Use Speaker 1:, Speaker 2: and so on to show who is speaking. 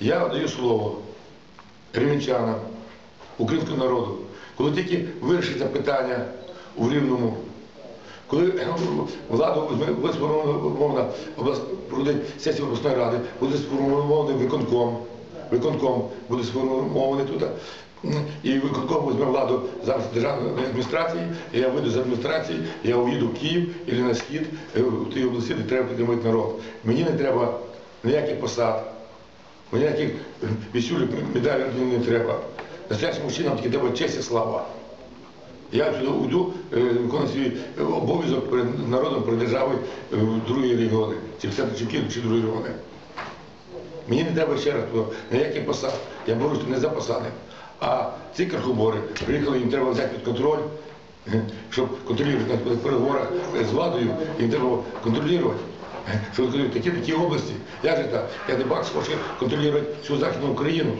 Speaker 1: Я даю слово рівненчанам, українському народу, коли тільки вирішиться питання у Рівному, коли е, влада буде сформована сесію обласної ради, буде сформований виконком, виконком буде сформований тут. І виконком візьме владу зараз державної адміністрації, і я вийду з адміністрації, я уїду в Київ або на схід е, в тій області, де треба підтримати народ. Мені не треба ніяких посад, мені ніяких вісюлі медалей не треба. Настоящим мужчинам тільки треба честь і слава. Я сюди уйду, е, виконую свій обов'язок перед народом, перед державою е, в другі регіони, чи в центр Чеків, чи другі регіони. Мені не треба ще раз туди ніяких посад. Я борюся не за посади. А ці крахобори приїхали, їм треба взяти під контроль, е, щоб контролювати на переговорах з владою, їм треба контролювати. Е, кажуть, такі такі області, я же так? Я не бачу, хоче контролювати всю Західну Україну.